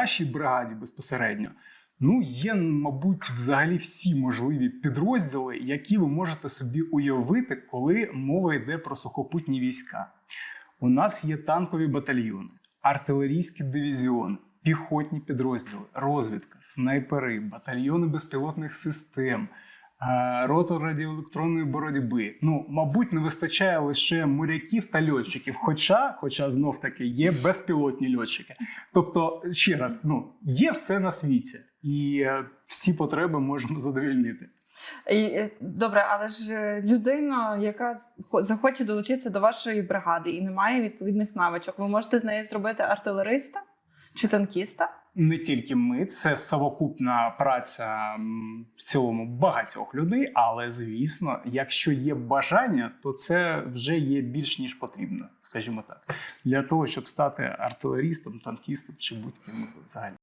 нашій бригаді безпосередньо. Ну, є, мабуть, взагалі всі можливі підрозділи, які ви можете собі уявити, коли мова йде про сухопутні війська. У нас є танкові батальйони, артилерійські дивізіони, піхотні підрозділи, розвідка, снайпери, батальйони безпілотних систем, рота радіоелектронної боротьби. Ну, мабуть, не вистачає лише моряків та льотчиків. Хоча, хоча знов таки є безпілотні льотчики. Тобто, ще раз, ну є все на світі, і е, всі потреби можемо задовільнити. Е, Добре, але ж е, людина, яка захоче долучитися до вашої бригади і не має відповідних навичок, ви можете з неї зробити артилериста чи танкіста? Не тільки ми, це совокупна праця в цілому багатьох людей. Але звісно, якщо є бажання, то це вже є більш ніж потрібно, скажімо так, для того, щоб стати артилерістом, танкістом чи будь-ким взагалі.